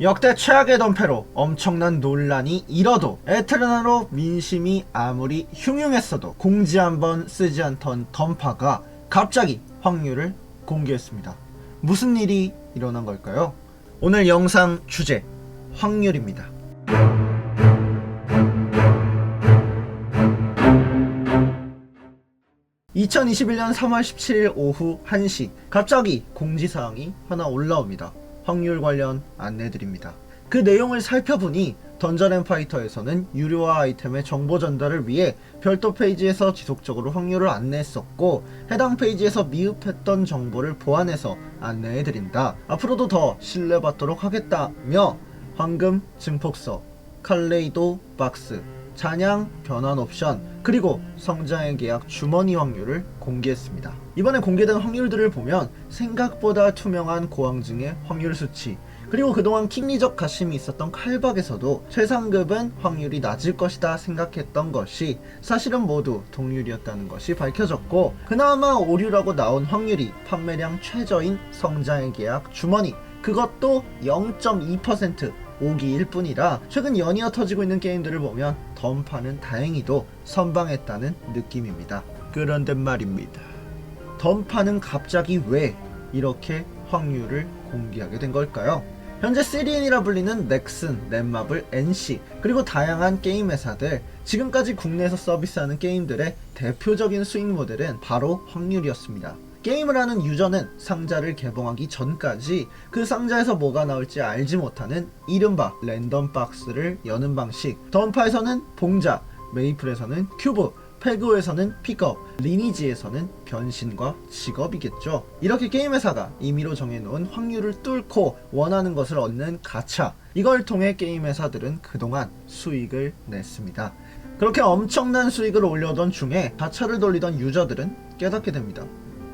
역대 최악의 덤패로 엄청난 논란이 일어도 에테르나로 민심이 아무리 흉흉했어도 공지 한번 쓰지 않던 덤파가 갑자기 확률을 공개했습니다. 무슨 일이 일어난 걸까요? 오늘 영상 주제 확률입니다. 2021년 3월 17일 오후 1시 갑자기 공지사항이 하나 올라옵니다. 확률 관련 안내드립니다. 그 내용을 살펴보니 던전앤파이터에서는 유료화 아이템의 정보 전달을 위해 별도 페이지에서 지속적으로 확률을 안내했었고 해당 페이지에서 미흡했던 정보를 보완해서 안내해드린다. 앞으로도 더 신뢰받도록 하겠다며 황금 증폭서, 칼레이도 박스, 잔향 변환 옵션 그리고 성장의 계약 주머니 확률을 공개했습니다. 이번에 공개된 확률들을 보면 생각보다 투명한 고황증의 확률 수치 그리고 그동안 킹리적 가심이 있었던 칼박에서도 최상급은 확률이 낮을 것이다 생각했던 것이 사실은 모두 동률이었다는 것이 밝혀졌고 그나마 오류라고 나온 확률이 판매량 최저인 성장의 계약 주머니 그것도 0.2% 5기일 뿐이라 최근 연이어 터지고 있는 게임들을 보면 덤파는 다행히도 선방했다는 느낌입니다. 그런데 말입니다. 덤파는 갑자기 왜 이렇게 확률을 공개하게 된 걸까요? 현재 3N이라 불리는 넥슨, 넷마블, NC 그리고 다양한 게임 회사들 지금까지 국내에서 서비스하는 게임들의 대표적인 수익 모델은 바로 확률이었습니다. 게임을 하는 유저는 상자를 개봉하기 전까지 그 상자에서 뭐가 나올지 알지 못하는 이른바 랜덤 박스를 여는 방식 던파에서는 봉자, 메이플에서는 큐브, 페그에서는 픽업, 리니지에서는 변신과 직업이겠죠. 이렇게 게임 회사가 임의로 정해놓은 확률을 뚫고 원하는 것을 얻는 가차. 이걸 통해 게임 회사들은 그동안 수익을 냈습니다. 그렇게 엄청난 수익을 올려던 중에 가차를 돌리던 유저들은 깨닫게 됩니다.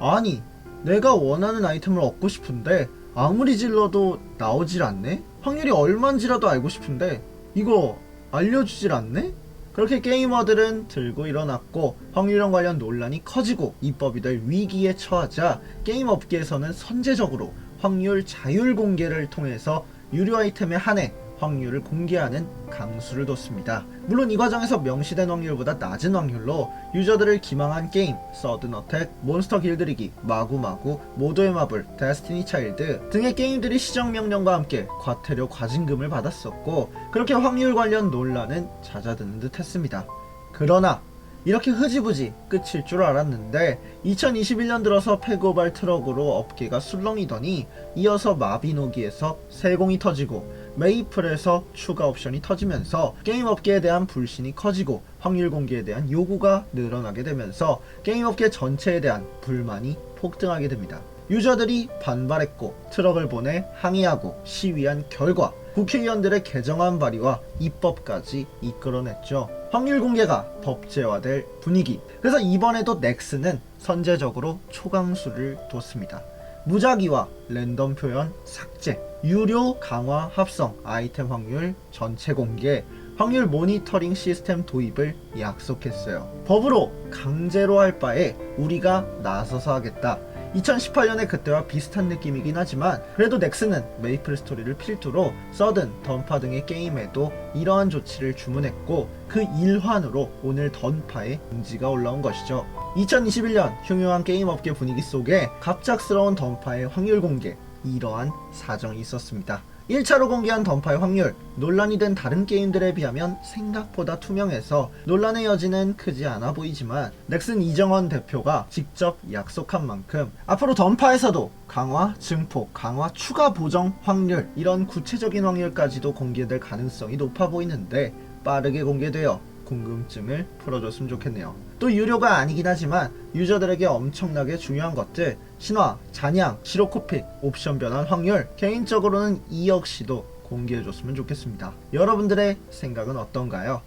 아니, 내가 원하는 아이템을 얻고 싶은데 아무리 질러도 나오질 않네? 확률이 얼만지라도 알고 싶은데 이거 알려주질 않네? 그렇게 게이머들은 들고 일어났고 확률형 관련 논란이 커지고 입법이 될 위기에 처하자 게임 업계에서는 선제적으로 확률 자율 공개를 통해서 유료 아이템에 한해 확률을 공개하는 강수를 뒀습니다. 물론 이 과정에서 명시된 확률보다 낮은 확률로 유저들을 기망한 게임, 서든 어택, 몬스터 길들이기, 마구마구, 모도의 마블, 데스티니 차일드 등의 게임들이 시정 명령과 함께 과태료 과징금을 받았었고 그렇게 확률 관련 논란은 잦아드는 듯 했습니다. 그러나 이렇게 흐지부지 끝일 줄 알았는데 2021년 들어서 페고발 트럭으로 업계가 술렁이더니 이어서 마비노기에서 세공이 터지고 메이플에서 추가 옵션이 터지면서 게임 업계에 대한 불신이 커지고 확률 공개에 대한 요구가 늘어나게 되면서 게임 업계 전체에 대한 불만이 폭등하게 됩니다. 유저들이 반발했고 트럭을 보내 항의하고 시위한 결과 국회의원들의 개정안 발의와 입법까지 이끌어냈죠. 확률 공개가 법제화될 분위기. 그래서 이번에도 넥슨은 선제적으로 초강수를 뒀습니다. 무작위와 랜덤 표현 삭제, 유료 강화 합성 아이템 확률 전체 공개, 확률 모니터링 시스템 도입을 약속했어요. 법으로 강제로 할 바에 우리가 나서서 하겠다. 2018년의 그때와 비슷한 느낌이긴 하지만 그래도 넥슨은 메이플 스토리를 필두로 서든, 던파 등의 게임에도 이러한 조치를 주문했고 그 일환으로 오늘 던파에 공지가 올라온 것이죠. 2021년 흉흉한 게임 업계 분위기 속에 갑작스러운 던파의 확률 공개 이러한 사정이 있었습니다. 1차로 공개한 던파의 확률, 논란이 된 다른 게임들에 비하면 생각보다 투명해서 논란의 여지는 크지 않아 보이지만 넥슨 이정원 대표가 직접 약속한 만큼 앞으로 던파에서도 강화, 증폭, 강화, 추가 보정 확률 이런 구체적인 확률까지도 공개될 가능성이 높아 보이는데 빠르게 공개되어 궁금증을 풀어줬으면 좋겠네요. 또 유료가 아니긴 하지만 유저들에게 엄청나게 중요한 것들 신화, 잔향, 시로코픽, 옵션 변환 확률 개인적으로는 이 역시도 공개해줬으면 좋겠습니다. 여러분들의 생각은 어떤가요?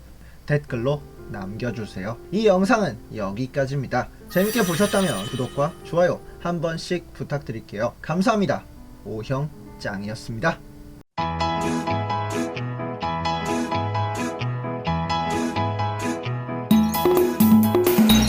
댓글로 남겨주세요. 이 영상은 여기까지입니다. 재밌게 보셨다면 구독과 좋아요 한 번씩 부탁드릴게요. 감사합니다. 오형 짱이었습니다.